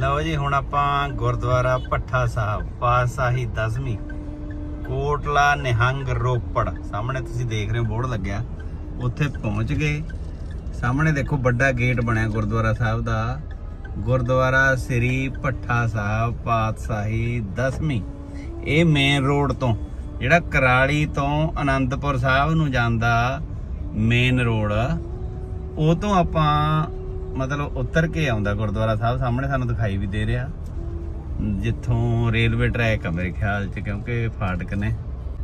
ਲਓ ਜੀ, ਹੁਣ ਆਪਾਂ ਗੁਰਦੁਆਰਾ ਭੱਠਾ ਸਾਹਿਬ, ਪਾਤਸ਼ਾਹੀ ਦਸਵੀਂ, ਕੋਟਲਾ ਨਿਹੰਗ ਰੋਪੜ। ਸਾਹਮਣੇ ਤੁਸੀਂ ਦੇਖ ਰਹੇ ਹੋ, ਬੋਰਡ ਲੱਗਿਆ। ਉੱਥੇ ਪਹੁੰਚ ਗਏ। ਸਾਹਮਣੇ ਦੇਖੋ, ਵੱਡਾ ਗੇਟ ਬਣਿਆ ਗੁਰਦੁਆਰਾ ਸਾਹਿਬ ਦਾ। ਗੁਰਦੁਆਰਾ ਸ੍ਰੀ ਭੱਠਾ ਸਾਹਿਬ, ਪਾਤਸ਼ਾਹੀ ਦਸਵੀਂ। ਇਹ ਮੇਨ ਰੋਡ ਤੋਂ, ਜਿਹੜਾ ਕਰਾਲੀ ਤੋਂ ਆਨੰਦਪੁਰ ਸਾਹਿਬ ਨੂੰ ਜਾਂਦਾ ਮੇਨ ਰੋਡ ਉਹ ਤੋਂ ਆਪਾਂ ਮਤਲਬ ਉਤਰ ਕੇ ਆਉਂਦਾ ਗੁਰਦੁਆਰਾ ਸਾਹਿਬ, ਸਾਹਮਣੇ ਸਾਨੂੰ ਦਿਖਾਈ ਵੀ ਦੇ ਰਿਹਾ। ਜਿੱਥੋਂ ਰੇਲਵੇ ਟਰੈਕ ਆ ਮੇਰੇ ਖਿਆਲ 'ਚ, ਕਿਉਂਕਿ ਫਾਟਕ ਨੇ।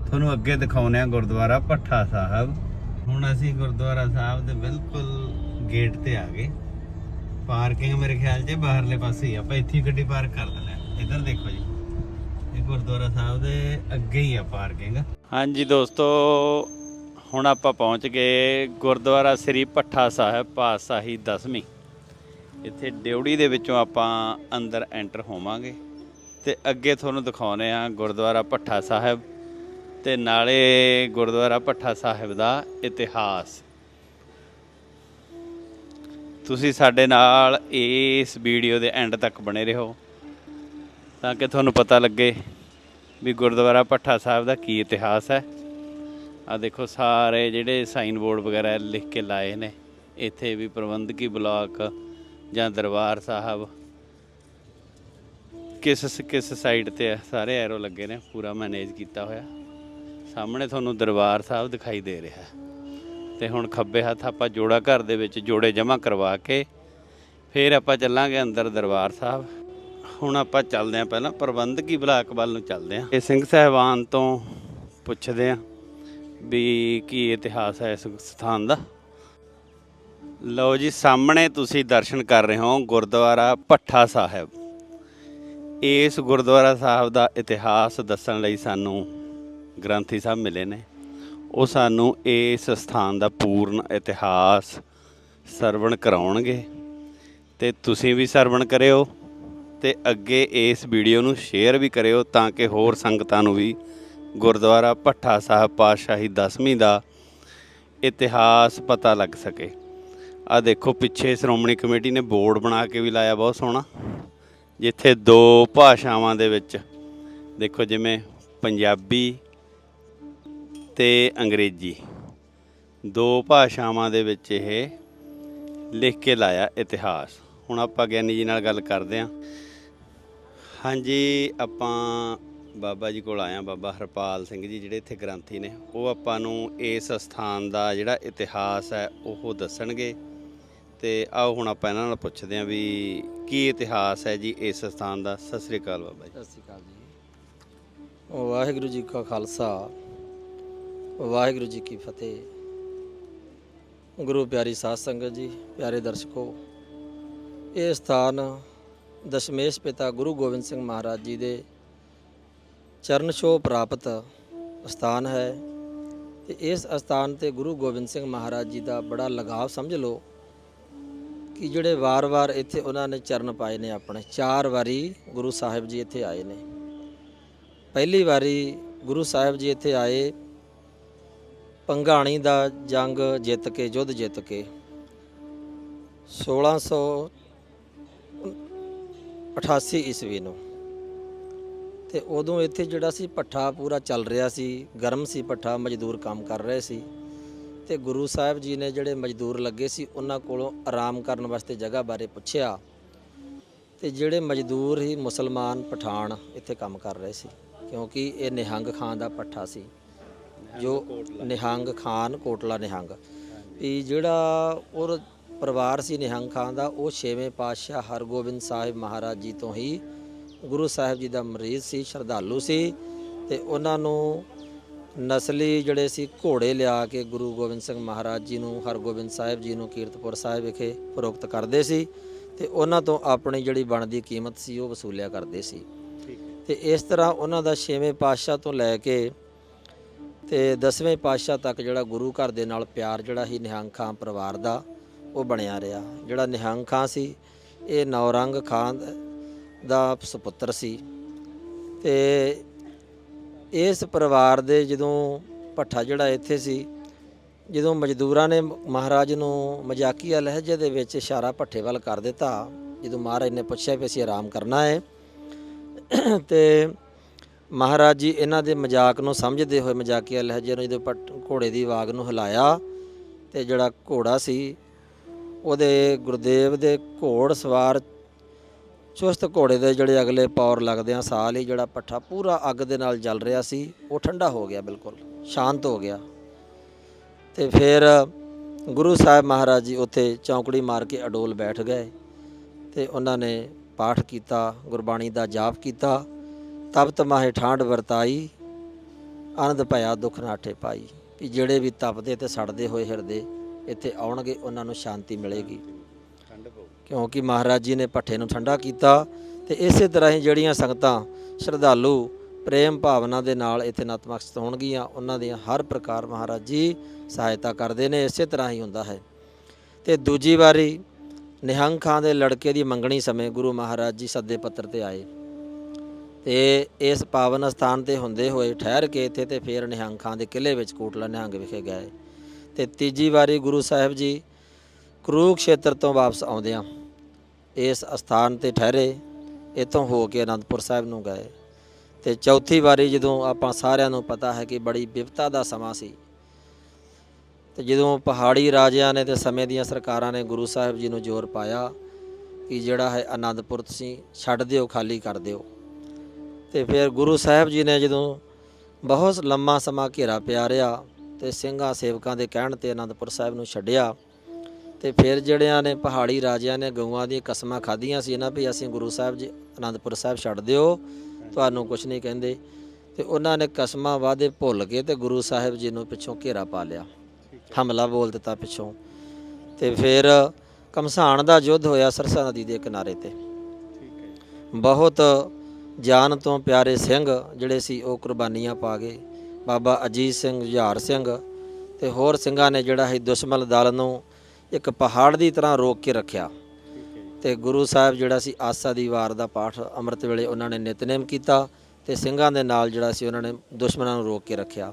ਤੁਹਾਨੂੰ ਅੱਗੇ ਦਿਖਾਉਨੇ ਆ ਗੁਰਦੁਆਰਾ ਭੱਠਾ ਸਾਹਿਬ। ਹੁਣ ਅਸੀਂ ਗੁਰਦੁਆਰਾ ਸਾਹਿਬ ਦੇ ਬਿਲਕੁਲ ਗੇਟ ਤੇ ਆ ਗਏ। ਪਾਰਕਿੰਗ ਮੇਰੇ ਖਿਆਲ 'ਚ ਬਾਹਰਲੇ ਪਾਸੇ ਹੀ ਆਪਾਂ ਇੱਥੇ ਹੀ ਗੱਡੀ ਪਾਰਕ ਕਰ ਦਿੰਦੇ ਆ ਇੱਧਰ ਦੇਖੋ ਜੀ। ਇਹ ਗੁਰਦੁਆਰਾ ਸਾਹਿਬ ਦੇ ਅੱਗੇ ਹੀ ਆ ਪਾਰਕਿੰਗ। ਹਾਂਜੀ ਦੋਸਤੋ, ਹੁਣ ਆਪਾਂ ਪਹੁੰਚ ਗਏ ਗੁਰਦੁਆਰਾ ਸ੍ਰੀ ਭੱਠਾ ਸਾਹਿਬ, ਪਾਤਸ਼ਾਹੀ ਦਸਵੀਂ। ਇੱਥੇ ਡਿਉੜੀ ਦੇ ਵਿੱਚੋਂ ਆਪਾਂ ਅੰਦਰ ਐਂਟਰ ਹੋਵਾਂਗੇ ਤੇ ਅੱਗੇ ਤੁਹਾਨੂੰ ਦਿਖਾਉਨੇ ਆ ਗੁਰਦੁਆਰਾ ਭੱਠਾ ਸਾਹਿਬ ਤੇ ਨਾਲੇ ਗੁਰਦੁਆਰਾ ਭੱਠਾ ਸਾਹਿਬ ਦਾ ਇਤਿਹਾਸ। ਤੁਸੀਂ ਸਾਡੇ ਨਾਲ ਇਸ ਵੀਡੀਓ ਦੇ ਐਂਡ ਤੱਕ ਬਣੇ ਰਹੋ ਤਾਂ ਕਿ ਤੁਹਾਨੂੰ ਪਤਾ ਲੱਗੇ ਵੀ ਗੁਰਦੁਆਰਾ ਭੱਠਾ ਸਾਹਿਬ ਦਾ ਕੀ ਇਤਿਹਾਸ ਹੈ। ਆ ਦੇਖੋ ਸਾਰੇ ਜਿਹੜੇ ਸਾਈਨ ਬੋਰਡ ਵਗੈਰਾ ਲਿਖ ਕੇ ਲਾਏ ਨੇ, ਇੱਥੇ ਵੀ ਪ੍ਰਬੰਧਕੀ ਬਲਾਕ ਜਾਂ ਦਰਬਾਰ ਸਾਹਿਬ। ਕਿਸ ਕਿਸ ਸਾਈਡ ਤੇ ਸਾਰੇ ਐਰੋ ਲੱਗੇ ਨੇ, ਪੂਰਾ ਮੈਨੇਜ ਕੀਤਾ ਹੋਇਆ। ਸਾਹਮਣੇ ਤੁਹਾਨੂੰ ਦਰਬਾਰ ਸਾਹਿਬ ਦਿਖਾਈ ਦੇ ਰਿਹਾ। ਹੈ ਤੇ ਹੁਣ ਖੱਬੇ ਹੱਥ ਆਪਾਂ ਜੋੜਾ ਘਰ ਦੇ ਵਿੱਚ ਜੋੜੇ ਜਮ੍ਹਾਂ ਕਰਵਾ ਕੇ, ਫਿਰ ਆਪਾਂ ਚੱਲਾਂਗੇ ਅੰਦਰ ਦਰਬਾਰ ਸਾਹਿਬ। ਹੁਣ ਆਪਾਂ ਚੱਲਦੇ ਆਂ ਪਹਿਲਾਂ, ਪ੍ਰਬੰਧਕੀ ਬਲਾਕ ਵੱਲ ਨੂੰ ਚੱਲਦੇ ਆਂ ਇਹ ਸਿੰਘ ਸਹਿਬਾਨ ਤੋਂ ਪੁੱਛਦੇ ਆਂ ਵੀ ਕੀ ਇਤਿਹਾਸ ਹੈ ਇਸ ਸਥਾਨ ਦਾ। ਲਓ ਜੀ, ਸਾਹਮਣੇ ਤੁਸੀਂ ਦਰਸ਼ਨ ਕਰ ਰਹੇ ਹੋ ਗੁਰਦੁਆਰਾ ਭੱਠਾ ਸਾਹਿਬ। ਇਸ ਗੁਰਦੁਆਰਾ ਸਾਹਿਬ ਦਾ ਇਤਿਹਾਸ ਦੱਸਣ ਲਈ ਸਾਨੂੰ ਗ੍ਰੰਥੀ ਸਾਹਿਬ ਮਿਲੇ ਨੇ। ਉਹ ਸਾਨੂੰ ਇਸ ਸਥਾਨ ਦਾ ਪੂਰਨ ਇਤਿਹਾਸ ਸਰਵਣ ਕਰਾਉਣਗੇ। ਤੇ ਤੁਸੀਂ ਵੀ ਸਰਵਣ ਕਰਿਓ ਤੇ ਅੱਗੇ ਇਸ ਵੀਡੀਓ ਨੂੰ ਸ਼ੇਅਰ ਵੀ ਕਰਿਓ ਤਾਂ ਕਿ ਹੋਰ ਸੰਗਤਾਂ ਨੂੰ ਵੀ ਗੁਰਦੁਆਰਾ ਭੱਠਾ ਸਾਹਿਬ ਪਾਤਸ਼ਾਹੀ ਦਸਵੀਂ ਦਾ ਇਤਿਹਾਸ ਪਤਾ ਲੱਗ ਸਕੇ। ਆ ਦੇਖੋ, ਪਿੱਛੇ ਸ਼੍ਰੋਮਣੀ ਕਮੇਟੀ ਨੇ ਬੋਰਡ ਬਣਾ ਕੇ ਵੀ ਲਾਇਆ, ਬਹੁਤ ਸੋਹਣਾ। ਜਿੱਥੇ ਦੋ ਭਾਸ਼ਾਵਾਂ ਦੇ ਵਿੱਚ, ਦੇਖੋ ਜਿਵੇਂ ਪੰਜਾਬੀ ਤੇ ਅੰਗਰੇਜ਼ੀ, ਦੋ ਭਾਸ਼ਾਵਾਂ ਦੇ ਵਿੱਚ ਇਹ ਲਿਖ ਕੇ ਲਾਇਆ ਇਤਿਹਾਸ। ਹੁਣ ਆਪਾਂ ਗਿਆਨੀ ਜੀ ਨਾਲ ਗੱਲ ਕਰਦੇ ਹਾਂ। ਹਾਂਜੀ, ਆਪਾਂ ਬਾਬਾ ਜੀ ਕੋਲ ਆਇਆ, ਬਾਬਾ ਹਰਪਾਲ ਸਿੰਘ ਜੀ, ਜਿਹੜੇ ਇੱਥੇ ਗ੍ਰੰਥੀ ਨੇ। ਉਹ ਆਪਾਂ ਨੂੰ ਇਸ ਸਥਾਨ ਦਾ ਜਿਹੜਾ ਇਤਿਹਾਸ ਹੈ, ਉਹ ਦੱਸਣਗੇ। ਤੇ ਆਓ ਹੁਣ ਆਪਾਂ ਇਹਨਾਂ ਨਾਲ ਪੁੱਛਦੇ ਹਾਂ ਵੀ ਕੀ ਇਤਿਹਾਸ ਹੈ ਜੀ ਇਸ ਸਥਾਨ ਦਾ? ਸਤਿ ਸ੍ਰੀ ਅਕਾਲ ਬਾਬਾ ਜੀ। ਸਤਿ ਸ਼੍ਰੀ ਅਕਾਲ ਜੀ। ਵਾਹਿਗੁਰੂ ਜੀ ਕਾ ਖਾਲਸਾ, ਵਾਹਿਗੁਰੂ ਜੀ ਕੀ ਫਤਿਹ। ਗੁਰੂ ਪਿਆਰੀ ਸਾਧ ਸੰਗਤ ਜੀ, ਪਿਆਰੇ ਦਰਸ਼ਕੋ, ਇਹ ਸਥਾਨ ਦਸ਼ਮੇਸ਼ ਪਿਤਾ ਗੁਰੂ ਗੋਬਿੰਦ ਸਿੰਘ ਮਹਾਰਾਜ ਜੀ ਦੇ ਚਰਨ ਛੋਹ ਪ੍ਰਾਪਤ ਸਥਾਨ ਹੈ। ਤੇ ਇਸ ਸਥਾਨ ਤੇ ਗੁਰੂ ਗੋਬਿੰਦ ਸਿੰਘ ਮਹਾਰਾਜ ਜੀ ਦਾ ਬੜਾ ਲਗਾਵ ਸਮਝ ਲਓ ਕਿ ਜਿਹੜੇ ਵਾਰ-ਵਾਰ ਇੱਥੇ ਉਹਨਾਂ ਨੇ ਚਰਨ ਪਾਏ ਨੇ ਆਪਣੇ, ਚਾਰ ਵਾਰੀ ਗੁਰੂ ਸਾਹਿਬ ਜੀ ਇੱਥੇ ਆਏ ਨੇ। ਪਹਿਲੀ ਵਾਰੀ ਗੁਰੂ ਸਾਹਿਬ ਜੀ ਇੱਥੇ ਆਏ, ਪੰਘਾਣੀ ਦਾ ਜੰਗ ਜਿੱਤ ਕੇ, ਯੁੱਧ ਜਿੱਤ ਕੇ। 1688 ਈਸਵੀ ਨੂੰ। ਤੇ ਉਦੋਂ ਇੱਥੇ ਜਿਹੜਾ ਸੀ ਪੱਠਾ ਪੂਰਾ ਚੱਲ ਰਿਹਾ ਸੀ, ਗਰਮ ਸੀ ਪੱਠਾ ਮਜ਼ਦੂਰ ਕੰਮ ਕਰ ਰਹੇ ਸੀ। ਤੇ ਗੁਰੂ ਸਾਹਿਬ ਜੀ ਨੇ ਜਿਹੜੇ ਮਜ਼ਦੂਰ ਲੱਗੇ ਸੀ, ਉਹਨਾਂ ਕੋਲੋਂ ਆਰਾਮ ਕਰਨ ਵਾਸਤੇ ਜਗ੍ਹਾ ਬਾਰੇ ਪੁੱਛਿਆ ਤੇ ਜਿਹੜੇ ਮਜ਼ਦੂਰ ਹੀ ਮੁਸਲਮਾਨ ਪਠਾਨ ਇੱਥੇ ਕੰਮ ਕਰ ਰਹੇ ਸੀ, ਕਿਉਂਕਿ ਇਹ ਨਿਹੰਗ ਖਾਨ ਦਾ ਪੱਠਾ ਸੀ, ਜੋ ਨਿਹੰਗ ਖਾਨ ਕੋਟਲਾ ਨਿਹੰਗ। ਵੀ ਜਿਹੜਾ ਉਹ ਪਰਿਵਾਰ ਸੀ ਨਿਹੰਗ ਖਾਨ ਦਾ, ਉਹ ਛੇਵੇਂ ਪਾਤਸ਼ਾਹ ਹਰਗੋਬਿੰਦ ਸਾਹਿਬ ਮਹਾਰਾਜ ਜੀ ਤੋਂ ਹੀ ਗੁਰੂ ਸਾਹਿਬ ਜੀ ਦਾ ਮਰੀਜ਼ ਸੀ, ਸ਼ਰਧਾਲੂ ਸੀ ਤੇ ਉਹਨਾਂ ਨੂੰ ਨਸਲੀ ਜਿਹੜੇ ਸੀ ਘੋੜੇ ਲਿਆ ਕੇ ਗੁਰੂ ਗੋਬਿੰਦ ਸਿੰਘ ਮਹਾਰਾਜ ਜੀ ਨੂੰ ਹਰਗੋਬਿੰਦ ਸਾਹਿਬ ਜੀ ਨੂੰ ਕੀਰਤਪੁਰ ਸਾਹਿਬ ਵਿਖੇ ਫਰੋਖਤ ਕਰਦੇ ਸੀ ਤੇ ਉਹਨਾਂ ਤੋਂ ਆਪਣੀ ਜਿਹੜੀ ਬਣਦੀ ਕੀਮਤ ਸੀ ਉਹ ਵਸੂਲਿਆ ਕਰਦੇ ਸੀ। ਤੇ ਇਸ ਤਰ੍ਹਾਂ ਉਹਨਾਂ ਦਾ ਛੇਵੇਂ ਪਾਤਸ਼ਾਹ ਤੋਂ ਲੈ ਕੇ ਤੇ ਦਸਵੇਂ ਪਾਤਸ਼ਾਹ ਤੱਕ ਜਿਹੜਾ ਗੁਰੂ ਘਰ ਦੇ ਨਾਲ ਪਿਆਰ ਜਿਹੜਾ ਹੀ ਨਿਹੰਗ ਖਾਨ ਪਰਿਵਾਰ ਦਾ ਉਹ ਬਣਿਆ ਰਿਹਾ। ਜਿਹੜਾ ਨਿਹੰਗ ਖਾਨ ਸੀ ਇਹ ਨੌਰੰਗ ਖਾਨ ਦਾ ਸੁਪੁੱਤਰ ਸੀ। ਤੇ ਇਸ ਪਰਿਵਾਰ ਦੇ ਜਦੋਂ ਭੱਠਾ ਜਿਹੜਾ ਇੱਥੇ ਸੀ, ਜਦੋਂ ਮਜ਼ਦੂਰਾਂ ਨੇ ਮਹਾਰਾਜ ਨੂੰ ਮਜ਼ਾਕੀਆ ਲਹਿਜੇ ਦੇ ਵਿੱਚ ਇਸ਼ਾਰਾ ਭੱਠੇ ਵੱਲ ਕਰ ਦਿੱਤਾ, ਜਦੋਂ ਮਹਾਰਾਜ ਨੇ ਪੁੱਛਿਆ ਵੀ ਅਸੀਂ ਆਰਾਮ ਕਰਨਾ ਹੈ, ਤੇ ਮਹਾਰਾਜ ਜੀ ਇਹਨਾਂ ਦੇ ਮਜ਼ਾਕ ਨੂੰ ਸਮਝਦੇ ਹੋਏ ਮਜ਼ਾਕੀਆ ਲਹਿਜੇ ਨੂੰ ਜਦੋਂ ਪਟ- ਘੋੜੇ ਦੀ ਵਾਗ ਨੂੰ ਹਿਲਾਇਆ, ਤੇ ਜਿਹੜਾ ਘੋੜਾ ਸੀ, ਉਹਦੇ ਗੁਰਦੇਵ ਦੇ ਘੋੜ ਸਵਾਰ ਚੁਸਤ ਘੋੜੇ ਦੇ ਜਿਹੜੇ ਅਗਲੇ ਪੌਰ ਲੱਗਦੇ ਆ ਸਾਲ ਹੀ ਜਿਹੜਾ ਪੱਠਾ ਪੂਰਾ ਅੱਗ ਦੇ ਨਾਲ ਜਲ ਰਿਹਾ ਸੀ, ਉਹ ਠੰਡਾ ਹੋ ਗਿਆ ਬਿਲਕੁਲ, ਸ਼ਾਂਤ ਹੋ ਗਿਆ। ਤੇ ਫਿਰ ਗੁਰੂ ਸਾਹਿਬ ਮਹਾਰਾਜ ਜੀ ਉੱਥੇ ਚੌਂਕੜੀ ਮਾਰ ਕੇ ਅਡੋਲ ਬੈਠ ਗਏ ਤੇ ਉਹਨਾਂ ਨੇ ਪਾਠ ਕੀਤਾ, ਗੁਰਬਾਣੀ ਦਾ ਜਾਪ ਕੀਤਾ ਤਬ ਤਮਾਹੇ ਠਾਂਡ ਵਰਤਾਈ, ਆਨੰਦ ਭਇਆ ਦੁੱਖ ਨਾਠੇ ਪਾਈ, ਵੀ ਜਿਹੜੇ ਵੀ ਤਪਦੇ ਤੇ ਸੜਦੇ ਹੋਏ ਹਿਰਦੇ, ਇੱਥੇ ਆਉਣਗੇ, ਉਹਨਾਂ ਨੂੰ ਸ਼ਾਂਤੀ ਮਿਲੇਗੀ। ਕਿਉਂਕਿ ਮਹਾਰਾਜ ਜੀ ਨੇ ਭੱਠੇ ਨੂੰ ਠੰਡਾ ਕੀਤਾ ਤੇ ਇਸੇ ਤਰ੍ਹਾਂ ਹੀ ਜਿਹੜੀਆਂ ਸੰਗਤਾਂ ਸ਼ਰਧਾਲੂ ਪ੍ਰੇਮ ਭਾਵਨਾ ਦੇ ਨਾਲ ਇੱਥੇ ਨਤਮਸਤਕ ਹੋਣਗੀਆਂ, ਉਹਨਾਂ ਦੀਆਂ ਹਰ ਪ੍ਰਕਾਰ ਮਹਾਰਾਜ ਜੀ ਸਹਾਇਤਾ ਕਰਦੇ ਨੇ, ਇਸੇ ਤਰ੍ਹਾਂ ਹੀ ਹੁੰਦਾ ਹੈ। ਤੇ ਦੂਜੀ ਵਾਰੀ ਨਿਹੰਗ ਖਾਂ ਦੇ ਲੜਕੇ ਦੀ ਮੰਗਣੀ ਸਮੇਂ ਗੁਰੂ ਮਹਾਰਾਜ ਜੀ ਸੱਦੇ ਪੱਤਰ ਤੇ ਆਏ। ਤੇ ਇਸ ਪਾਵਨ ਸਥਾਨ ਤੇ ਹੁੰਦੇ ਹੋਏ ਠਹਿਰ ਕੇ ਇੱਥੇ ਤੇ ਫਿਰ ਨਿਹੰਗ ਖਾਂ ਦੇ ਕਿਲੇ ਵਿੱਚ ਕੋਟਲਾ ਨਿਹੰਗ ਵਿਖੇ ਗਏ। ਤੇ ਤੀਜੀ ਵਾਰੀ ਗੁਰੂ ਸਾਹਿਬ ਜੀ ਕੁਰੂਕਸ਼ੇਤਰ ਤੋਂ ਵਾਪਸ ਆਉਂਦਿਆਂ ਇਸ ਅਸਥਾਨ ਤੇ ਠਹਿਰੇ, ਇਥੋਂ ਹੋ ਕੇ ਅਨੰਦਪੁਰ ਸਾਹਿਬ ਨੂੰ ਗਏ ਤੇ ਚੌਥੀ ਵਾਰੀ ਜਦੋਂ ਆਪਾਂ ਸਾਰਿਆਂ ਨੂੰ ਪਤਾ ਹੈ ਕਿ ਬੜੀ ਵਿਪਤਾ ਦਾ ਸਮਾਂ ਸੀ, ਤੇ ਜਦੋਂ ਪਹਾੜੀ ਰਾਜਿਆਂ ਨੇ ਤੇ ਸਮੇਂ ਦੀਆਂ ਸਰਕਾਰਾਂ ਨੇ ਗੁਰੂ ਸਾਹਿਬ ਜੀ ਨੂੰ ਜ਼ੋਰ ਪਾਇਆ ਕਿ ਜਿਹੜਾ ਹੈ ਆਨੰਦਪੁਰ ਤੁਸੀਂ ਛੱਡ ਦਿਓ, ਖਾਲੀ ਕਰ ਦਿਓ। ਤੇ ਫਿਰ ਗੁਰੂ ਸਾਹਿਬ ਜੀ ਨੇ ਜਦੋਂ ਬਹੁਤ ਲੰਮਾ ਸਮਾਂ ਘੇਰਾ ਪਿਆ ਰਿਹਾ ਤੇ ਸਿੰਘਾਂ ਸੇਵਕਾਂ ਦੇ ਕਹਿਣ ਤੇ ਆਨੰਦਪੁਰ ਸਾਹਿਬ ਨੂੰ ਛੱਡਿਆ ਤੇ ਫਿਰ ਜਿਹੜਿਆਂ ਨੇ ਪਹਾੜੀ ਰਾਜਿਆਂ ਨੇ ਗਊਆਂ ਦੀਆਂ ਕਸਮਾਂ ਖਾਧੀਆਂ ਸੀ ਨਾ ਵੀ ਅਸੀਂ ਗੁਰੂ ਸਾਹਿਬ ਜੀ ਆਨੰਦਪੁਰ ਸਾਹਿਬ ਛੱਡ ਦਿਓ, ਤੁਹਾਨੂੰ ਕੁਝ ਨਹੀਂ ਕਹਿੰਦੇ। ਤੇ ਉਹਨਾਂ ਨੇ ਕਸਮਾਂ ਵਾਅਦੇ ਭੁੱਲ ਕੇ ਤੇ ਗੁਰੂ ਸਾਹਿਬ ਜੀ ਨੂੰ ਪਿੱਛੋਂ ਘੇਰਾ ਪਾ ਲਿਆ। ਹਮਲਾ ਬੋਲ ਦਿੱਤਾ ਪਿੱਛੋਂ। ਤੇ ਫਿਰ ਕਮਸਾਨ ਦਾ ਯੁੱਧ ਹੋਇਆ ਸਰਸਾ ਨਦੀ ਦੇ ਕਿਨਾਰੇ ਤੇ। ਬਹੁਤ ਜਾਨ ਤੋਂ ਪਿਆਰੇ ਸਿੰਘ ਜਿਹੜੇ ਸੀ, ਉਹ ਕੁਰਬਾਨੀਆਂ ਪਾ ਗਏ। ਬਾਬਾ ਅਜੀਤ ਸਿੰਘ ਜੁਝਾਰ ਸਿੰਘ ਤੇ ਹੋਰ ਸਿੰਘਾਂ ਨੇ ਜਿਹੜਾ ਹੈ ਦੁਸ਼ਮਣ ਦਲ ਨੂੰ ਇੱਕ ਪਹਾੜ ਦੀ ਤਰ੍ਹਾਂ ਰੋਕ ਕੇ ਰੱਖਿਆ। ਠੀਕ ਤੇ ਗੁਰੂ ਸਾਹਿਬ ਜਿਹੜਾ ਸੀ ਆਸਾ ਦੀ ਵਾਰ ਦਾ ਪਾਠ ਅੰਮ੍ਰਿਤ ਵੇਲੇ ਉਹਨਾਂ ਨੇ ਨਿਤਨੇਮ ਕੀਤਾ ਤੇ ਸਿੰਘਾਂ ਦੇ ਨਾਲ ਜਿਹੜਾ ਸੀ ਉਹਨਾਂ ਨੇ ਦੁਸ਼ਮਣਾਂ ਨੂੰ ਰੋਕ ਕੇ ਰੱਖਿਆ।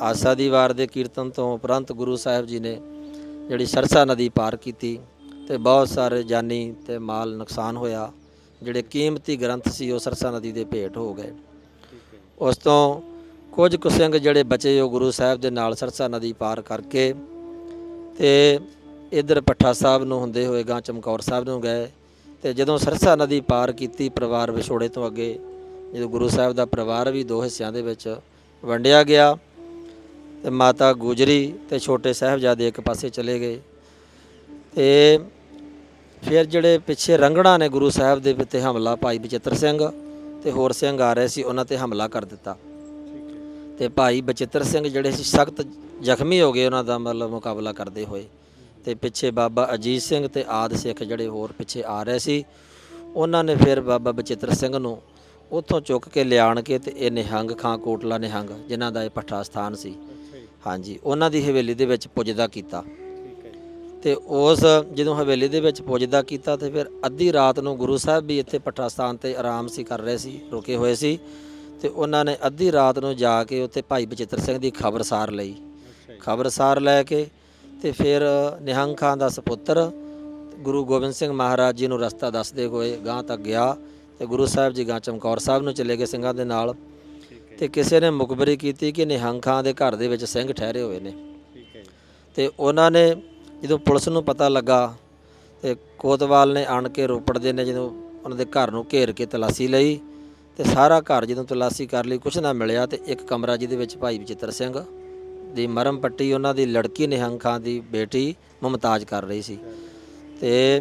ਆਸਾ ਦੀ ਵਾਰ ਦੇ ਕੀਰਤਨ ਤੋਂ ਉਪਰੰਤ ਗੁਰੂ ਸਾਹਿਬ ਜੀ ਨੇ ਜਿਹੜੀ ਸਰਸਾ ਨਦੀ ਪਾਰ ਕੀਤੀ ਤੇ ਬਹੁਤ ਸਾਰੇ ਜਾਨੀ ਤੇ ਮਾਲ ਨੁਕਸਾਨ ਹੋਇਆ। ਜਿਹੜੇ ਕੀਮਤੀ ਗ੍ਰੰਥ ਸੀ ਉਹ ਸਰਸਾ ਨਦੀ ਦੇ ਭੇਟ ਹੋ ਗਏ। ਉਸ ਤੋਂ ਕੁਝ ਕੁ ਸਿੰਘ ਜਿਹੜੇ ਬਚੇ ਉਹ ਗੁਰੂ ਸਾਹਿਬ ਦੇ ਨਾਲ ਸਰਸਾ ਨਦੀ ਪਾਰ ਕਰਕੇ ਤੇ ਇਧਰ ਪੱਠਾ ਸਾਹਿਬ ਨੂੰ ਹੁੰਦੇ ਹੋਏ ਗਾਂ ਚਮਕੌਰ ਸਾਹਿਬ ਨੂੰ ਗਏ ਤੇ ਜਦੋਂ ਸਰਸਾ ਨਦੀ ਪਾਰ ਕੀਤੀ ਪਰਿਵਾਰ ਵਿਛੋੜੇ ਤੋਂ ਅੱਗੇ, ਜਦੋਂ ਗੁਰੂ ਸਾਹਿਬ ਦਾ ਪਰਿਵਾਰ ਵੀ ਦੋ ਹਿੱਸਿਆਂ ਦੇ ਵਿੱਚ ਵੰਡਿਆ ਗਿਆ ਤੇ ਮਾਤਾ ਗੁਜਰੀ ਤੇ ਛੋਟੇ ਸਾਹਿਬਜ਼ਾਦੇ ਇੱਕ ਪਾਸੇ ਚਲੇ ਗਏ ਤੇ ਫਿਰ ਜਿਹੜੇ ਪਿੱਛੇ ਰੰਗੜਾ ਨੇ ਗੁਰੂ ਸਾਹਿਬ ਦੇ ਉੱਤੇ ਹਮਲਾ, ਭਾਈ ਬਚਿੱਤਰ ਸਿੰਘ ਤੇ ਹੋਰ ਸਿੰਘ ਆ ਰਹੇ ਸੀ, ਉਹਨਾਂ ਤੇ ਹਮਲਾ ਕਰ ਦਿੱਤਾ। ਠੀਕ ਤੇ ਭਾਈ ਬਚਿੱਤਰ ਸਿੰਘ ਜਿਹੜੇ ਸੀ, ਸਖਤ ਜ਼ਖਮੀ ਹੋ ਗਏ, ਉਹਨਾਂ ਦਾ ਮਤਲਬ ਮੁਕਾਬਲਾ ਕਰਦੇ ਹੋਏ। ਤੇ ਪਿੱਛੇ ਬਾਬਾ ਅਜੀਤ ਸਿੰਘ ਤੇ ਆਦ ਸਿੱਖ ਜਿਹੜੇ ਹੋਰ ਪਿੱਛੇ ਆ ਰਹੇ ਸੀ ਉਹਨਾਂ ਨੇ ਫਿਰ ਬਾਬਾ ਬਚਿੱਤਰ ਸਿੰਘ ਨੂੰ ਉੱਥੋਂ ਚੁੱਕ ਕੇ ਲਿਆਣ ਕੇ ਤੇ ਇਹ ਨਿਹੰਗ ਖਾਂ ਕੋਟਲਾ ਨਿਹੰਗ ਜਿਨ੍ਹਾਂ ਦਾ ਇਹ ਪੱਠਾ ਸਥਾਨ ਸੀ। ਹਾਂਜੀ ਉਹਨਾਂ ਦੀ ਹਵੇਲੀ ਦੇ ਵਿੱਚ ਪੁੱਜਦਾ ਕੀਤਾ। ਤੇ ਉਸ ਜਦੋਂ ਹਵੇਲੀ ਦੇ ਵਿੱਚ ਪੁੱਜਦਾ ਕੀਤਾ ਤੇ ਫਿਰ ਅੱਧੀ ਰਾਤ ਨੂੰ ਗੁਰੂ ਸਾਹਿਬ ਵੀ ਇੱਥੇ ਪੱਠਾ ਸਥਾਨ ਤੇ ਆਰਾਮ ਸੀ ਕਰ ਰਹੇ ਸੀ ਰੁਕੇ ਹੋਏ ਸੀ। ਤੇ ਉਹਨਾਂ ਨੇ ਅੱਧੀ ਰਾਤ ਨੂੰ ਜਾ ਕੇ ਉੱਥੇ ਭਾਈ ਬਚਿੱਤਰ ਸਿੰਘ ਦੀ ਖਬਰਸਾਰ ਲਈ। ਅੱਛਾ ਜੀ। ਖਬਰਸਾਰ ਲੈ ਕੇ ਤੇ ਫਿਰ ਨਿਹੰਗ ਖਾਨ ਦਾ ਸੁਪੁੱਤਰ ਗੁਰੂ ਗੋਬਿੰਦ ਸਿੰਘ ਮਹਾਰਾਜ ਜੀ ਨੂੰ ਰਸਤਾ ਦੱਸਦੇ ਹੋਏ ਗਾਂ ਤੱਕ ਗਿਆ ਤੇ ਗੁਰੂ ਸਾਹਿਬ ਜੀ ਗਾਂ ਚਮਕੌਰ ਸਾਹਿਬ ਨੂੰ ਚਲੇ ਗਏ ਸਿੰਘਾਂ ਦੇ ਨਾਲ। ਠੀਕ ਤੇ ਕਿਸੇ ਨੇ ਮੁਖਬਰੀ ਕੀਤੀ ਕਿ ਨਿਹੰਗ ਖਾਨ ਦੇ ਘਰ ਦੇ ਵਿੱਚ ਸਿੰਘ ਠਹਿਰੇ ਹੋਏ ਨੇ। ਠੀਕ ਤੇ ਉਹਨਾਂ ਨੇ ਜਦੋਂ ਪੁਲਿਸ ਨੂੰ ਪਤਾ ਲੱਗਾ ਤੇ ਕੋਤਵਾਲ ਨੇ ਆਣ ਕੇ ਰੋਪੜ ਦੇ ਨੇ ਜਦੋਂ ਉਹਨਾਂ ਦੇ ਘਰ ਨੂੰ ਘੇਰ ਕੇ ਤਲਾਸ਼ੀ ਲਈ ਤੇ ਸਾਰਾ ਘਰ ਜਦੋਂ ਤਲਾਸ਼ੀ ਕਰ ਲਈ ਕੁਝ ਨਾ ਮਿਲਿਆ ਤੇ ਇੱਕ ਕਮਰਾ ਜਿਹਦੇ ਵਿੱਚ ਭਾਈ ਬਚਿੱਤਰ ਸਿੰਘ ਦੀ ਮਰਮ ਪੱਟੀ ਉਹਨਾਂ ਦੀ ਲੜਕੀ ਨਿਹੰਗ ਖਾਂ ਦੀ ਬੇਟੀ ਮੁਮਤਾਜ ਕਰ ਰਹੀ ਸੀ। ਤੇ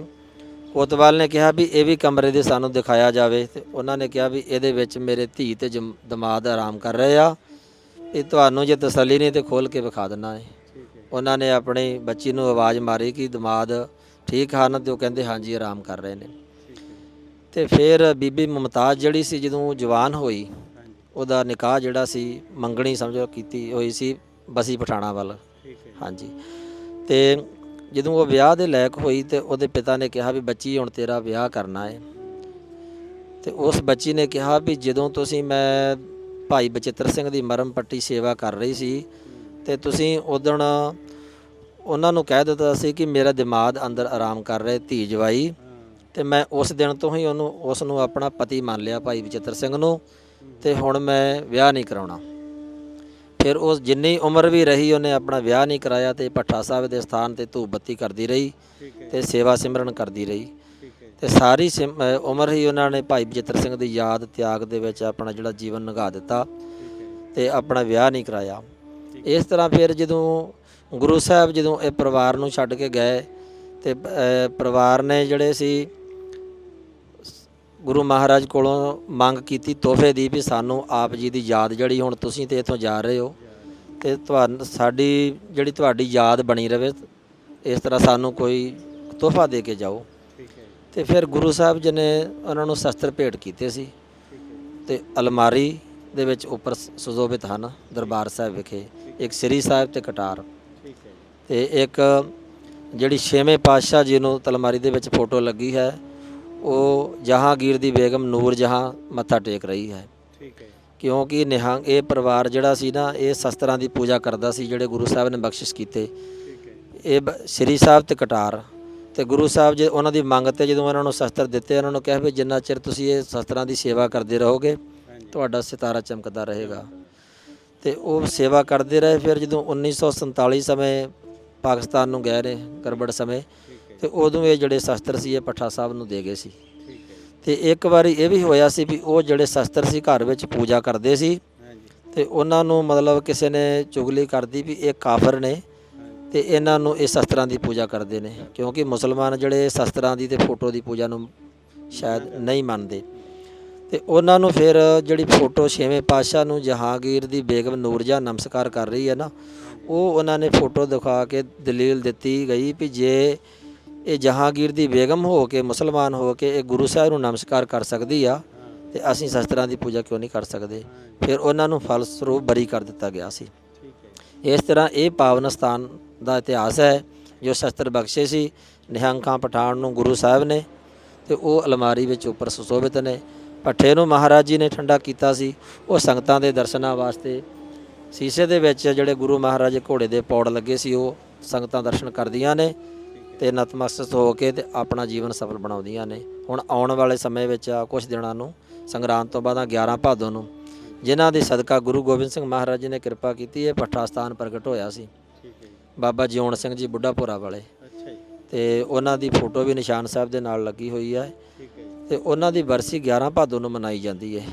ਕੋਤਵਾਲ ਨੇ ਕਿਹਾ ਵੀ ਇਹ ਵੀ ਕਮਰੇ ਦੇ ਸਾਨੂੰ ਦਿਖਾਇਆ ਜਾਵੇ ਤੇ ਉਹਨਾਂ ਨੇ ਕਿਹਾ ਵੀ ਇਹਦੇ ਵਿੱਚ ਮੇਰੇ ਧੀ ਤੇ ਜਮ- ਦਮਾਦ ਆਰਾਮ ਕਰ ਰਹੇ ਆ। ਇਹ ਤੁਹਾਨੂੰ ਜੇ ਤਸੱਲੀ ਨਹੀਂ ਤੇ ਖੋਲ ਕੇ ਵਿਖਾ ਦਿੰਨਾ ਹੈ ਉਹਨਾਂ ਨੇ ਆਪਣੀ ਬੱਚੀ ਨੂੰ ਆਵਾਜ਼ ਮਾਰੀ ਕਿ ਦਮਾਦ ਠੀਕ ਹਨ ਤੇ ਉਹ ਕਹਿੰਦੇ ਹਾਂਜੀ ਆਰਾਮ ਕਰ ਰਹੇ ਨੇ। ਠੀਕ ਤੇ ਫਿਰ ਬੀਬੀ ਮੁਮਤਾਜ਼ ਜਿਹੜੀ ਸੀ ਜਦੋਂ ਜਵਾਨ ਹੋਈ, ਉਹਦਾ ਨਿਕਾਹ ਜਿਹੜਾ ਸੀ ਮੰਗਣੀ ਸਮਝੋ ਕੀਤੀ ਹੋਈ ਸੀ। ਬਸੀ ਪਠਾਣਾ ਵੱਲ। ਠੀਕ ਹੈ। ਹਾਂਜੀ। ਤੇ ਜਦੋਂ ਉਹ ਵਿਆਹ ਦੇ ਲਾਇਕ ਹੋਈ ਤੇ ਉਹਦੇ ਪਿਤਾ ਨੇ ਕਿਹਾ ਵੀ ਬੱਚੀ ਹੁਣ ਤੇਰਾ ਵਿਆਹ ਕਰਨਾ ਹੈ ਤੇ ਉਸ ਬੱਚੀ ਨੇ ਕਿਹਾ ਵੀ ਜਦੋਂ ਤੁਸੀਂ ਮੈਂ ਭਾਈ ਬਚਿੱਤਰ ਸਿੰਘ ਦੀ ਮਰਮ ਪੱਟੀ ਸੇਵਾ ਕਰ ਰਹੀ ਸੀ ਤੇ ਤੁਸੀਂ ਉਦਣ ਉਹਨਾਂ ਨੂੰ ਕਹਿ ਦਿੱਤਾ ਸੀ ਕਿ ਮੇਰਾ ਦਿਮਾਗ ਅੰਦਰ ਆਰਾਮ ਕਰ ਰਹੇ ਧੀ ਜਵਾਈ। ਤੇ ਮੈਂ ਉਸ ਦਿਨ ਤੋਂ ਹੀ ਉਹਨੂੰ ਉਸ ਨੂੰ ਆਪਣਾ ਪਤੀ ਮੰਨ ਲਿਆ ਭਾਈ ਬਚਿੱਤਰ ਸਿੰਘ ਨੂੰ ਤੇ ਹੁਣ ਮੈਂ ਵਿਆਹ ਨਹੀਂ ਕਰਾਉਣਾ। ਫਿਰ ਉਸ ਜਿੰਨੀ ਉਮਰ ਵੀ ਰਹੀ ਉਹਨੇ ਆਪਣਾ ਵਿਆਹ ਨਹੀਂ ਕਰਾਇਆ ਤੇ ਭੱਠਾ ਸਾਹਿਬ ਦੇ ਸਥਾਨ ਤੇ ਧੂਪ ਬੱਤੀ ਕਰਦੀ ਰਹੀ ਤੇ ਸੇਵਾ ਸਿਮਰਨ ਕਰਦੀ ਰਹੀ। ਤੇ ਸਾਰੀ ਉਮਰ ਹੀ ਉਹਨਾਂ ਨੇ ਭਾਈ ਬਚਿੱਤਰ ਸਿੰਘ ਦੀ ਯਾਦ ਤਿਆਗ ਦੇ ਵਿੱਚ ਆਪਣਾ ਜਿਹੜਾ ਜੀਵਨ ਨਿਭਾ ਦਿੱਤਾ ਤੇ ਆਪਣਾ ਵਿਆਹ ਨਹੀਂ ਕਰਾਇਆ। ਇਸ ਤਰ੍ਹਾਂ ਫਿਰ ਜਦੋਂ ਗੁਰੂ ਸਾਹਿਬ ਜਦੋਂ ਇਹ ਪਰਿਵਾਰ ਨੂੰ ਛੱਡ ਕੇ ਗਏ ਤੇ ਪਰਿਵਾਰ ਨੇ ਜਿਹੜੇ ਸੀ ਗੁਰੂ ਮਹਾਰਾਜ ਕੋਲੋਂ ਮੰਗ ਕੀਤੀ, ਤੋਹਫੇ ਦੀ ਵੀ ਸਾਨੂੰ ਆਪ ਜੀ ਦੀ ਯਾਦ ਜਿਹੜੀ ਹੁਣ ਤੁਸੀਂ ਤੇ ਇੱਥੋਂ ਜਾ ਰਹੇ ਹੋ ਤੇ ਤੁਹਾਨੂੰ, ਸਾਡੀ ਜਿਹੜੀ ਤੁਹਾਡੀ ਯਾਦ ਬਣੀ ਰਵੇ, ਇਸ ਤਰ੍ਹਾਂ ਸਾਨੂੰ ਕੋਈ ਤੋਹਫਾ ਦੇ ਕੇ ਜਾਓ। ਤੇ ਫਿਰ ਗੁਰੂ ਸਾਹਿਬ ਜੀ ਨੇ ਉਹਨਾਂ ਨੂੰ ਸ਼ਸਤਰ ਭੇਟ ਕੀਤੇ ਸੀ ਤੇ ਅਲਮਾਰੀ ਦੇ ਵਿੱਚ ਉੱਪਰ ਸ- ਹਨ ਦਰਬਾਰ ਸਾਹਿਬ ਵਿਖੇ, ਇੱਕ ਸ੍ਰੀ ਸਾਹਿਬ ਤੇ ਕਟਾਰ। ਤੇ ਇੱਕ ਜਿਹੜੀ ਛੇਵੇਂ ਪਾਤਸ਼ਾਹ ਜੀ ਨੂੰ ਤਲਮਾਰੀ ਦੇ ਵਿੱਚ ਫੋਟੋ ਲੱਗੀ ਹੈ ਉਹ ਜਹਾਂਗੀਰ ਦੀ ਬੇਗਮ ਨੂਰ ਜਹਾਂ ਮੱਥਾ ਟੇਕ ਰਹੀ ਹੈ। ਠੀਕ ਹੈ ਕਿਉਂਕਿ ਨਿਹੰਗ ਇਹ ਪਰਿਵਾਰ ਜਿਹੜਾ ਸੀ ਨਾ ਇਹ ਸ਼ਸਤਰਾਂ ਦੀ ਪੂਜਾ ਕਰਦਾ ਸੀ ਜਿਹੜੇ ਗੁਰੂ ਸਾਹਿਬ ਨੇ ਬਖਸ਼ਿਸ਼ ਕੀਤੇ। ਠੀਕ ਹੈ ਇਹ ਬ- ਸ੍ਰੀ ਸਾਹਿਬ ਤੇ ਕਟਾਰ। ਤੇ ਗੁਰੂ ਸਾਹਿਬ ਜੀ ਉਹਨਾਂ ਦੀ ਮੰਗ ਤੇ ਜਦੋਂ ਉਹਨਾਂ ਨੂੰ ਸ਼ਸਤਰ ਦਿੱਤੇ ਉਹਨਾਂ ਨੂੰ ਕਿਹਾ ਵੀ ਜਿੰਨਾ ਚਿਰ ਤੁਸੀਂ ਇਹ ਸ਼ਸਤਰਾਂ ਦੀ ਸੇਵਾ ਕਰਦੇ ਰਹੋਗੇ ਤੁਹਾਡਾ ਸਿਤਾਰਾ ਚਮਕਦਾ ਰਹੇਗਾ। ਤੇ ਉਹ ਸੇਵਾ ਕਰਦੇ ਰਹੇ ਫਿਰ ਜਦੋਂ 1947 ਸਮੇਂ ਪਾਕਿਸਤਾਨ ਨੂੰ ਗਏ ਨੇ ਗੜਬੜ ਸਮੇਂ ਤੇ ਉਦੋਂ ਇਹ ਜਿਹੜੇ ਸ਼ਸਤਰ ਸੀ ਇਹ ਪੱਠਾ ਸਾਹਿਬ ਨੂੰ ਦੇ ਗਏ ਸੀ। ਤੇ ਇੱਕ ਵਾਰੀ ਇਹ ਵੀ ਹੋਇਆ ਸੀ ਵੀ ਉਹ ਜਿਹੜੇ ਸ਼ਸਤਰ ਸੀ ਘਰ ਵਿੱਚ ਪੂਜਾ ਕਰਦੇ ਸੀ। ਤੇ ਉਹਨਾਂ ਨੂੰ ਮਤਲਬ ਕਿਸੇ ਨੇ ਚੁਗਲੀ ਕਰਦੀ ਵੀ ਇਹ ਕਾਫਰ ਨੇ ਤੇ ਇਹਨਾਂ ਨੂੰ ਇਹ ਸ਼ਸਤਰਾਂ ਦੀ ਪੂਜਾ ਕਰਦੇ ਨੇ ਕਿਉਂਕਿ ਮੁਸਲਮਾਨ ਜਿਹੜੇ ਸ਼ਸਤਰਾਂ ਦੀ ਤੇ ਫੋਟੋ ਦੀ ਪੂਜਾ ਨੂੰ ਸ਼ਾਇਦ ਨਹੀਂ ਮੰਨਦੇ। ਤੇ ਉਹਨਾਂ ਨੂੰ ਫਿਰ ਜਿਹੜੀ ਫੋਟੋ ਛੇਵੇਂ ਪਾਤਸ਼ਾਹ ਨੂੰ ਜਹਾਂਗੀਰ ਦੀ ਬੇਗਮ ਨੂਰਜਹਾਂ ਨਮਸਕਾਰ ਕਰ ਰਹੀ ਹੈ ਨਾ ਉਹ ਉਹਨਾਂ ਨੇ ਫੋਟੋ ਦਿਖਾ ਕੇ ਦਲੀਲ ਦਿੱਤੀ ਗਈ ਵੀ ਜੇ ਇਹ ਜਹਾਂਗੀਰ ਦੀ ਬੇਗਮ ਹੋ ਕੇ, ਮੁਸਲਮਾਨ ਹੋ ਕੇ ਇਹ ਗੁਰੂ ਸਾਹਿਬ ਨੂੰ ਨਮਸਕਾਰ ਕਰ ਸਕਦੀ ਆ ਤੇ ਅਸੀਂ ਸ਼ਸਤਰਾਂ ਦੀ ਪੂਜਾ ਕਿਉਂ ਨਹੀਂ ਕਰ ਸਕਦੇ? ਫਿਰ ਉਹਨਾਂ ਨੂੰ ਫਲਸਰੂਪ ਬਰੀ ਕਰ ਦਿੱਤਾ ਗਿਆ ਸੀ। ਇਸ ਤਰ੍ਹਾਂ ਇਹ ਪਾਵਨ ਸਥਾਨ ਦਾ ਇਤਿਹਾਸ ਹੈ, ਜੋ ਸ਼ਸਤਰ ਬਖਸ਼ੇ ਸੀ। ਨਿਹੰਕਾਂ ਪਠਾਨ ਨੂੰ ਗੁਰੂ ਸਾਹਿਬ ਨੇ ਤੇ ਉਹ ਅਲਮਾਰੀ ਵਿੱਚ ਉੱਪਰ ਸੁਸ਼ੋਭਿਤ ਨੇ। ਪੱਠੇ ਨੂੰ ਮਹਾਰਾਜ ਜੀ ਨੇ ਠੰਡਾ ਕੀਤਾ ਸੀ। ਉਹ ਸੰਗਤਾਂ ਦੇ ਦਰਸ਼ਨਾਂ ਵਾਸਤੇ ਸੀਸੇ ਦੇ ਵਿੱਚ ਜਿਹੜੇ ਗੁਰੂ ਮਹਾਰਾਜ ਘੋੜੇ ਦੇ ਪੌੜ ਲੱਗੇ ਸੀ, ਉਹ ਸੰਗਤਾਂ ਦਰਸ਼ਨ ਕਰਦੀਆਂ ਨੇ। ਤੇ ਨਤਮਸਤਕ ਹੋ ਕੇ ਤੇ ਆਪਣਾ ਜੀਵਨ ਸਫਲ ਬਣਾਉਂਦੀਆਂ ਨੇ। ਹੁਣ ਆਉਣ ਵਾਲੇ ਸਮੇਂ ਵਿੱਚ ਆ ਕੁਝ ਦਿਨਾਂ ਨੂੰ ਸੰਗਰਾਂਦ ਤੋਂ ਬਾਅਦ ਆ 11 ਭਾਦੋਂ ਨੂੰ ਜਿਨ੍ਹਾਂ ਦੀ ਸਦਕਾ ਗੁਰੂ ਗੋਬਿੰਦ ਸਿੰਘ ਮਹਾਰਾਜ ਜੀ ਨੇ ਕਿਰਪਾ ਕੀਤੀ ਇਹ ਪੱਠਾ ਸਥਾਨ ਪ੍ਰਗਟ ਹੋਇਆ ਸੀ। ਬਾਬਾ ਜਿਉਣ ਸਿੰਘ ਜੀ ਬੁੱਢਾਪੁਰਾ ਵਾਲੇ। ਤੇ ਉਹਨਾਂ ਦੀ ਫੋਟੋ ਵੀ ਨਿਸ਼ਾਨ ਸਾਹਿਬ ਦੇ ਨਾਲ ਲੱਗੀ ਹੋਈ ਹੈ। ਤੇ ਉਹਨਾਂ ਦੀ ਬਰਸੀ 11 ਭਾਦੋਂ ਨੂੰ ਮਨਾਈ ਜਾਂਦੀ ਹੈ।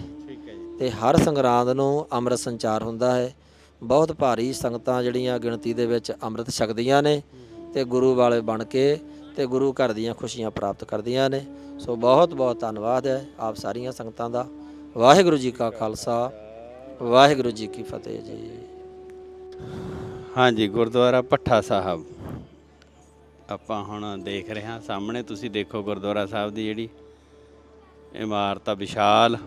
ਤੇ ਹਰ ਸੰਗਰਾਂਦ ਨੂੰ ਅੰਮ੍ਰਿਤ ਸੰਚਾਰ ਹੁੰਦਾ ਹੈ। ਬਹੁਤ ਭਾਰੀ ਸੰਗਤਾਂ ਜਿਹੜੀਆਂ ਗਿਣਤੀ ਦੇ ਵਿੱਚ ਅੰਮ੍ਰਿਤ ਛਕਦੀਆਂ ਨੇ। ਤੇ ਗੁਰੂ ਵਾਲੇ ਬਣ ਕੇ ਤੇ ਗੁਰੂ ਘਰ ਦੀਆਂ ਖੁਸ਼ੀਆਂ ਪ੍ਰਾਪਤ ਕਰਦੀਆਂ ਨੇ। ਸੋ ਬਹੁਤ ਬਹੁਤ ਧੰਨਵਾਦ ਹੈ ਆਪ ਸਾਰੀਆਂ ਸੰਗਤਾਂ ਦਾ। ਵਾਹਿਗੁਰੂ ਜੀ ਕਾ ਖਾਲਸਾ, ਵਾਹਿਗੁਰੂ ਜੀ ਕੀ ਫਤਿਹ ਜੀ। ਹਾਂਜੀ, ਗੁਰਦੁਆਰਾ ਭੱਠਾ ਸਾਹਿਬ। ਆਪਾਂ ਹੁਣ ਦੇਖ ਰਹੇ ਹਾਂ, ਸਾਹਮਣੇ ਤੁਸੀਂ ਦੇਖੋ ਗੁਰਦੁਆਰਾ ਸਾਹਿਬ ਦੀ ਜਿਹੜੀ ਇਮਾਰਤ ਆ, ਵਿਸ਼ਾਲ।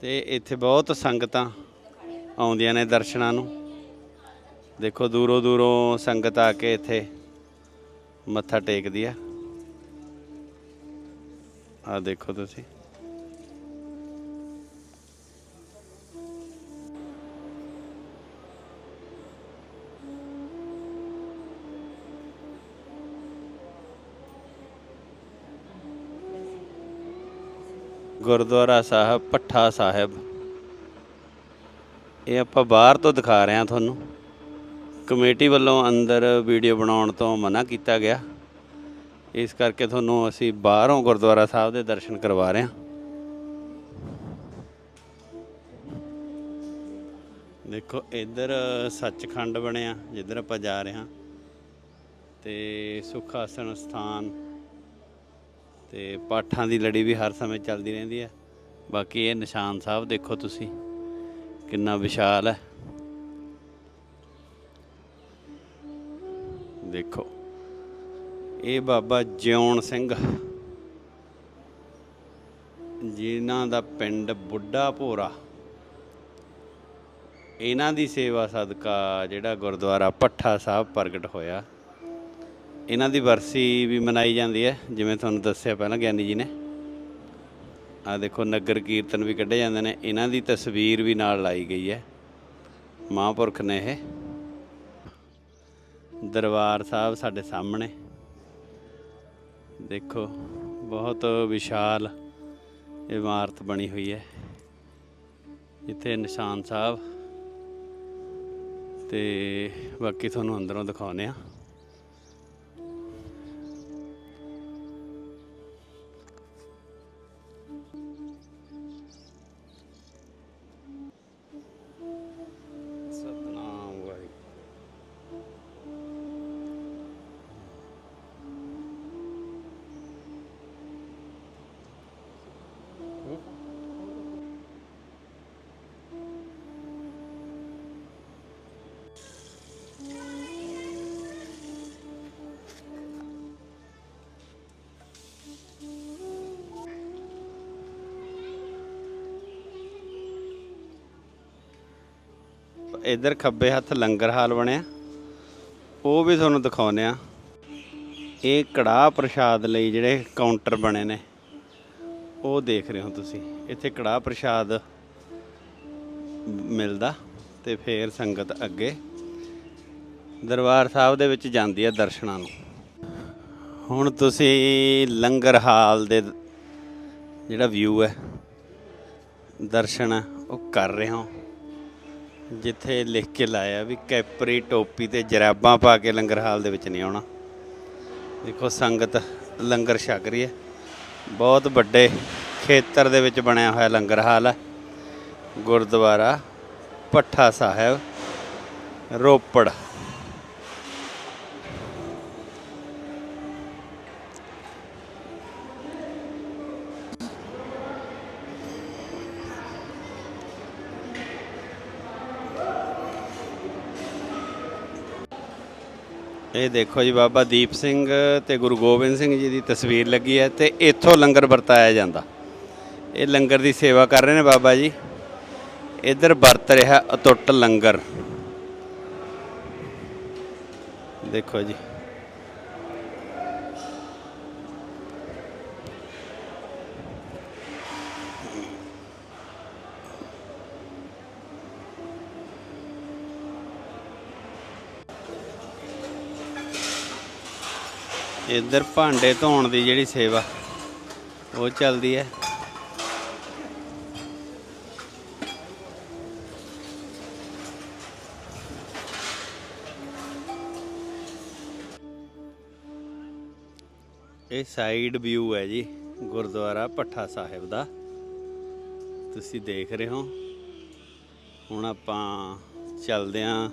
ਤੇ ਇੱਥੇ ਬਹੁਤ ਸੰਗਤਾਂ ਆਉਂਦੀਆਂ ਨੇ ਦਰਸ਼ਨਾਂ ਨੂੰ। ਦੇਖੋ ਦੂਰੋਂ ਦੂਰੋਂ ਸੰਗਤ ਆ ਕੇ ਇੱਥੇ ਮੱਥਾ ਟੇਕਦੀ ਆ। ਆ ਦੇਖੋ ਤੁਸੀਂ। ਗੁਰਦੁਆਰਾ ਸਾਹਿਬ ਪੱਠਾ ਸਾਹਿਬ। ਇਹ ਆਪਾਂ ਬਾਹਰ ਤੋਂ ਦਿਖਾ ਰਹੇ ਹਾਂ ਤੁਹਾਨੂੰ। ਕਮੇਟੀ ਵੱਲੋਂ ਅੰਦਰ ਵੀਡੀਓ ਬਣਾਉਣ ਤੋਂ ਮਨਾ ਕੀਤਾ ਗਿਆ। ਇਸ ਕਰਕੇ ਤੁਹਾਨੂੰ ਅਸੀਂ ਬਾਹਰੋਂ ਗੁਰਦੁਆਰਾ ਸਾਹਿਬ ਦੇ ਦਰਸ਼ਨ ਕਰਵਾ ਰਹੇ ਹਾਂ। ਦੇਖੋ, ਇੱਧਰ ਸੱਚਖੰਡ ਬਣਿਆ, ਜਿੱਧਰ ਆਪਾਂ ਜਾ ਰਹੇ ਹਾਂ, ਤੇ ਸੁਖਾਸਨ ਸਥਾਨ ਤੇ ਪਾਠਾਂ ਦੀ ਲੜੀ ਵੀ ਹਰ ਸਮੇਂ ਚੱਲਦੀ ਰਹਿੰਦੀ ਹੈ। ਬਾਕੀ ਇਹ ਨਿਸ਼ਾਨ ਸਾਹਿਬ ਦੇਖੋ ਤੁਸੀਂ, ਕਿੰਨਾ ਵਿਸ਼ਾਲ ਹੈ। ਦੇਖੋ। ਇਹ ਬਾਬਾ ਜਿਉਣ ਸਿੰਘ। ਜਿਨ੍ਹਾਂ ਦਾ ਪਿੰਡ ਬੁੱਢਾ ਭੋਰਾ। ਇਹਨਾਂ ਦੀ ਸੇਵਾ ਸਦਕਾ ਜਿਹੜਾ ਗੁਰਦੁਆਰਾ ਪੱਠਾ ਸਾਹਿਬ ਪ੍ਰਗਟ ਹੋਇਆ। ਇਹਨਾਂ ਦੀ ਵਰਸੀ ਵੀ ਮਨਾਈ ਜਾਂਦੀ ਹੈ, ਜਿਵੇਂ ਤੁਹਾਨੂੰ ਦੱਸਿਆ ਪਹਿਲਾਂ ਗਿਆਨੀ ਜੀ ਨੇ। ਆ ਦੇਖੋ, ਨਗਰ ਕੀਰਤਨ ਵੀ ਕੱਢੇ ਜਾਂਦੇ ਨੇ। ਇਹਨਾਂ ਦੀ ਤਸਵੀਰ ਵੀ ਨਾਲ ਲਾਈ ਗਈ ਹੈ। ਮਹਾਂਪੁਰਖ ਨੇ ਇਹ। ਦਰਬਾਰ ਸਾਹਿਬ ਸਾਡੇ ਸਾਹਮਣੇ। ਦੇਖੋ, ਬਹੁਤ ਵਿਸ਼ਾਲ ਇਮਾਰਤ ਬਣੀ ਹੋਈ ਹੈ। ਜਿੱਥੇ ਨਿਸ਼ਾਨ ਸਾਹਿਬ ਤੇ ਬਾਕੀ ਤੁਹਾਨੂੰ ਅੰਦਰੋਂ ਦਿਖਾਉਨੇ ਆ ਇਧਰ ਖੱਬੇ ਹੱਥ ਲੰਗਰ ਹਾਲ ਬਣਿਆ। ਉਹ ਵੀ ਤੁਹਾਨੂੰ ਦਿਖਾਉਨੇ ਆ ਇਹ ਕੜਾਹ ਪ੍ਰਸ਼ਾਦ ਲਈ ਜਿਹੜੇ ਕਾਊਂਟਰ ਬਣੇ ਨੇ। ਉਹ ਦੇਖ ਰਹੇ ਹੋ ਤੁਸੀਂ। ਇੱਥੇ ਕੜਾਹ ਪ੍ਰਸ਼ਾਦ ਮਿਲਦਾ ਤੇ ਫੇਰ ਸੰਗਤ ਅੱਗੇ ਦਰਬਾਰ ਸਾਹਿਬ ਦੇ ਵਿੱਚ ਜਾਂਦੀ ਹੈ ਦਰਸ਼ਨਾਂ ਨੂੰ। ਹੁਣ ਤੁਸੀਂ ਲੰਗਰ ਹਾਲ ਦੇ ਜਿਹੜਾ ਵਿਊ ਹੈ, ਦਰਸ਼ਨ ਉਹ ਕਰ ਰਹੇ ਹੋ। ਜਿੱਥੇ ਲਿਖ ਕੇ ਲਾਇਆ ਵੀ ਕੈਪਰੀ ਟੋਪੀ ਤੇ ਜਰਾਬਾਂ ਪਾ ਕੇ ਲੰਗਰ ਹਾਲ ਦੇ ਵਿੱਚ ਨਹੀਂ ਆਉਣਾ। ਦੇਖੋ ਸੰਗਤ ਲੰਗਰ ਛਕ ਰਹੀ ਹੈ। ਬਹੁਤ ਵੱਡੇ ਖੇਤਰ ਦੇ ਵਿੱਚ ਬਣਿਆ ਹੋਇਆ ਲੰਗਰ ਹਾਲ ਹੈ। ਗੁਰਦੁਆਰਾ ਪੱਠਾ ਸਾਹਿਬ, ਰੋਪੜ। ਇਹ ਦੇਖੋ ਜੀ ਬਾਬਾ ਦੀਪ ਸਿੰਘ ਤੇ ਗੁਰੂ ਗੋਬਿੰਦ ਸਿੰਘ ਜੀ ਦੀ ਤਸਵੀਰ ਲੱਗੀ ਹੈ ਤੇ ਇੱਥੋਂ ਲੰਗਰ ਵਰਤਾਇਆ ਜਾਂਦਾ। ਇਹ ਲੰਗਰ ਦੀ ਸੇਵਾ ਕਰ ਰਹੇ ਨੇ ਬਾਬਾ ਜੀ। ਇੱਧਰ ਵਰਤ ਰਿਹਾ ਅਟੁੱਟ ਲੰਗਰ। ਦੇਖੋ ਜੀ। ਇੱਧਰ ਭਾਂਡੇ ਧੋਣ ਦੀ ਜਿਹੜੀ ਸੇਵਾ, ਉਹ ਚੱਲਦੀ ਹੈ। ਇਹ ਸਾਈਡ ਵਿਊ ਹੈ ਜੀ, ਗੁਰਦੁਆਰਾ ਪੱਠਾ ਸਾਹਿਬ ਦਾ। ਤੁਸੀਂ ਦੇਖ ਰਹੇ ਹੋ। ਹੁਣ ਆਪਾਂ ਚੱਲਦੇ ਆਂ